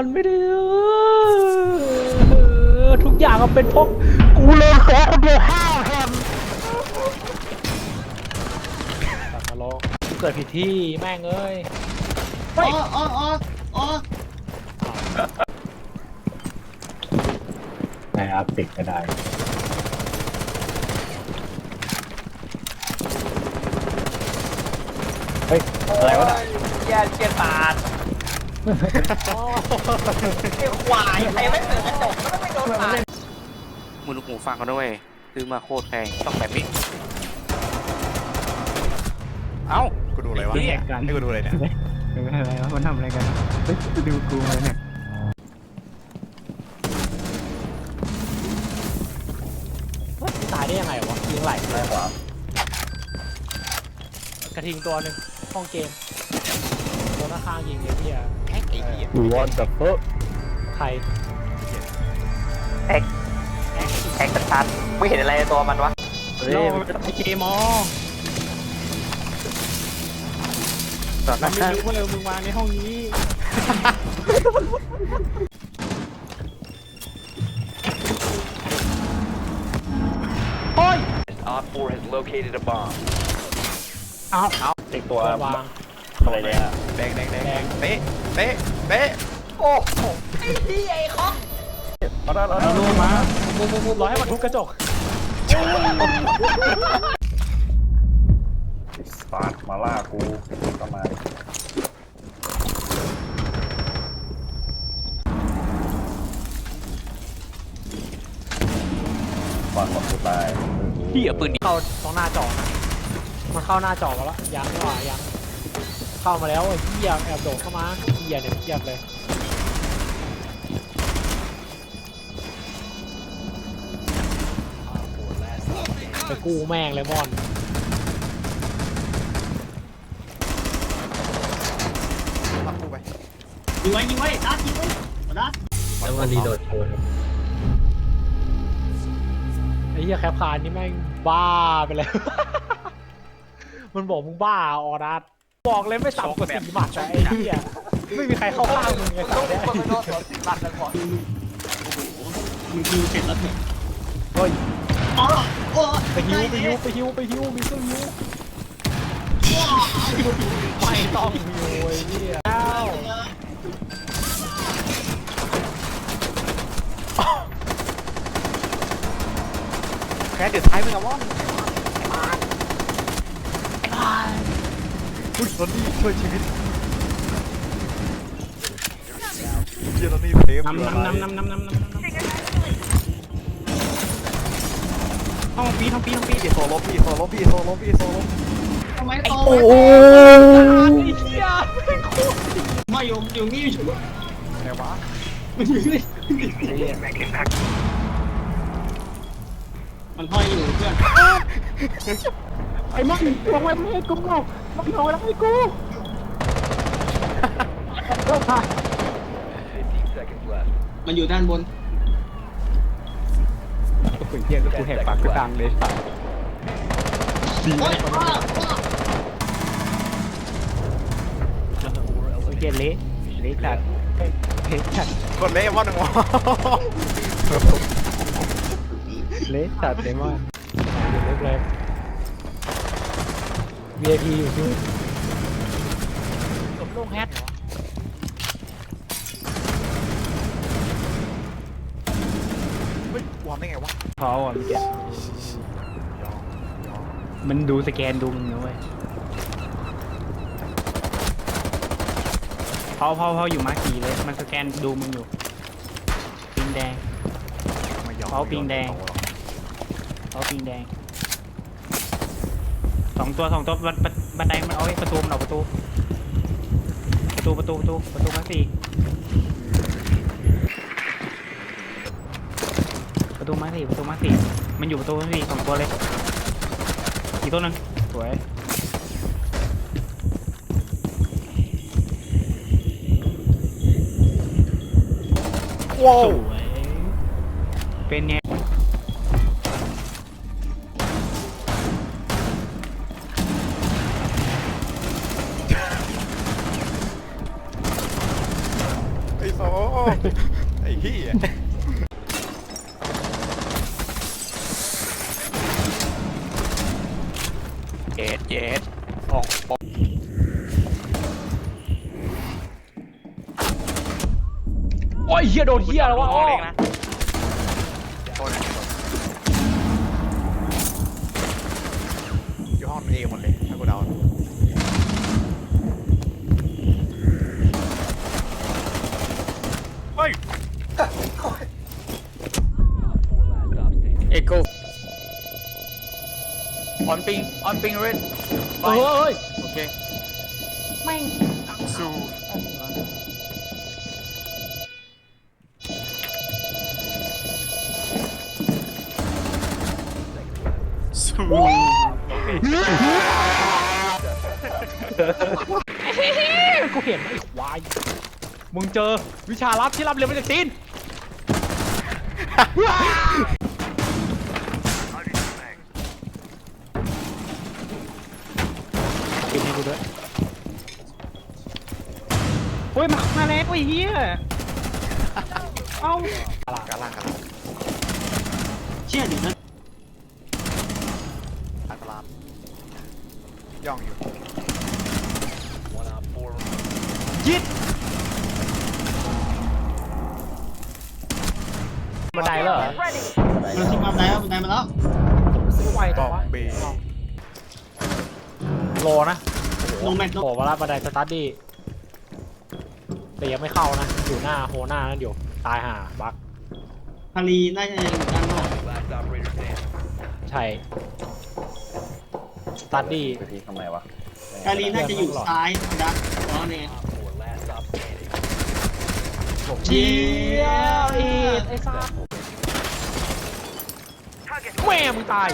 มันไม่ได้เออทุกอย่างมันเป็นเพราะกูเลยขอคนเดียวห้าแฮมกลับมาลองกูเกิดผิดที่แม่งเอ้ยอ๋ออ๋ออ๋ออ๋อในอาร์ติกก็ได้เฮ้ยอะไรวะเนี่ยแย่เกียร์ปาด ไอ้ควายใครไม่เปิดกระจกก็ไม่โดนปาดมือลูกหูฟังเขาด้วยซื้อมาโคตรแพงต้องแบบนี้ เอ้า กูดูอะไรวะเหี้ย ให้กูดูอะไรเนี่ยดูอะไรวะมันทำอะไรกันเฮ้ยดูกูเลยเนี่ยเฮ้ยตายได้ยังไงวะยิงไหลได้ขวากระทิงตัวหนึ่งห้องเกม ตัวข้างๆยิงเลยพี่อะไอ้เหี้ยดูวอนแบบเพิ่มใครแท็กชัดไม่เห็นอะไรในตัวมันวะเฮ้ยไอเกมอตอนมันั้นนไม่รู้ว่าเออมึงวางในห้องนี้โอ้ย Op 4 has located a bomb. เอาเอาติดตัววาง อะไรเนี่ย แดงแดงแดงเป๊ะเป๊ะเป๊ะโอ้โหไอ้ที่ไอ้คอกเอาได้เอาได้เอาลงมามุมมุมมุมรอให้มันทุบกระจกสปาร์ตมาล่ากูก็มาดิฟังหมดกูตายเหี้ยปืนดีเข้าตรงหน้าจอนะมันเข้าหน้าจอมาแล้วยังไม่ว่ายัง เข้ามาแล้วไอ้เหี้ยแอบโดดเข้ามาเหี้ยเนี่ยเทียบเลยไปกู้แม่งเลยมอน รับกูไปยิงไว้ยิงไว้ดัดยิงไว้ดัดแล้วมารีโดดโชว์ไอ้เหี้ยแคปคาร์นี่แม่งบ้าไปเลย มันบอกมึงบ้าออรัส บอกเลยไม่ต่ำกว่าสี่บาทแต่ไอ้เหี้ยไม่มีใครเข้าข้างมึงไงต้สัองตว์มีเปคนไปโดนสวนสิบัตรกันก่อนมึงยิงเสร็จแล้วเถอะเฮ้ยอ๋อโอ้ไปฮิวไปฮิวไปฮิวไปฮิวมีเครื่องฮิวไม่ต้องฮิวไอ้เหี้ยเอ้าแค่เดี๋ยวท้ายมึงอะว่อ อุ้ยตอนนี้ช่วยชีวิตเฮียตอนนี้เซฟอยู่น้ำอะไรน้ำน้ำน้ำน้ำน้ำน้ำน้ำห้องปีห้องปีห้องปีพี่โซโลพี่โซโลพี่โซโลพี่โซโลทำไมโตไอ้เหี้ยไม่อยู่อยู่นี่อยู่ไหนวะมันอยู่นี่มันห้อยอยู่เพื่อน ไอ้มันลงไปไม่ให้กูมันลงไปแล้วให้กู15 seconds left. มันอยู่ด้านบนกูเฮียกูแหกปากกูดังเลยสัตว์โอ้ยอ้าวอ้าวโอเคเละเละจัดเละจัดกดเละว่อนหนึ่งวะเละจัดเลยมากอยู่เล็กเลย VIP อยู่ที่สมลงแฮทเหรอเฮ้ยวอร์มได้ไงวะพออะเมื่อกี้มันดูสแกนดูมึงนะเว้ยพอพอพออยู่มากี่เลย มันสแกนดูมึงอยู่ ปิงแดง ไม่ยอมเขาปิงแดงเขาปิงแดง สองตัวสองตัวบันบันบันไดมันเอาไว้ประตูมันออกประตู ประตูประตูประตูประตูมาสี่ประตูมาสี่ประตูมาสี่มันอยู่ประตูมาสี่สองตัวเลยอีกตัวหนึงสวยว้าวสวยเป็นไง ไอ้โซไอ้เหี้ยเย็ดเย็ดออกปอกโอ้ยเฮียโดนเฮียแล้ววะโอ้เองนะโทษนะอยู่ห้องเอหมดเลยถ้ากูเดา เฮ้ย เอโก้ออนปิงออนปิงเรนเฮ้ยโอเคสู้สู้กูเห็นไอ้ควาย มึงเจอวิชาลับที่รับเรียนมาจากจีน กูด้วยเฮ้ยมามาแล้วไอ้เหี้ยเอ้ากาล่างกาล่างเชี่ยเดี๋ยวนะอันตรายย่องอยู่ One op four ยิดบันไดแล้วเหรอเราชิมมาได้แล้วมาได้มาแล้วซื้อไวบจัองมวะเบโลนะ ลงแมตช์ลง โผล่มาแล้วบันไดสตาร์ทดี้แต่ยังไม่เข้านะ อยู่หน้าโฮหน้านั่นอยู่ ตายห่าบักพารีน่าจะอยู่ด้านนอก last operator standing. ใช่สตาร์ทดี้ไปที่ทำไมวะพารีน่าจะอยู่ซ้ายนะอ๋อเนี่ย Op four last op standing. เชียอีดไอ้ซ่าแม่มึงตาย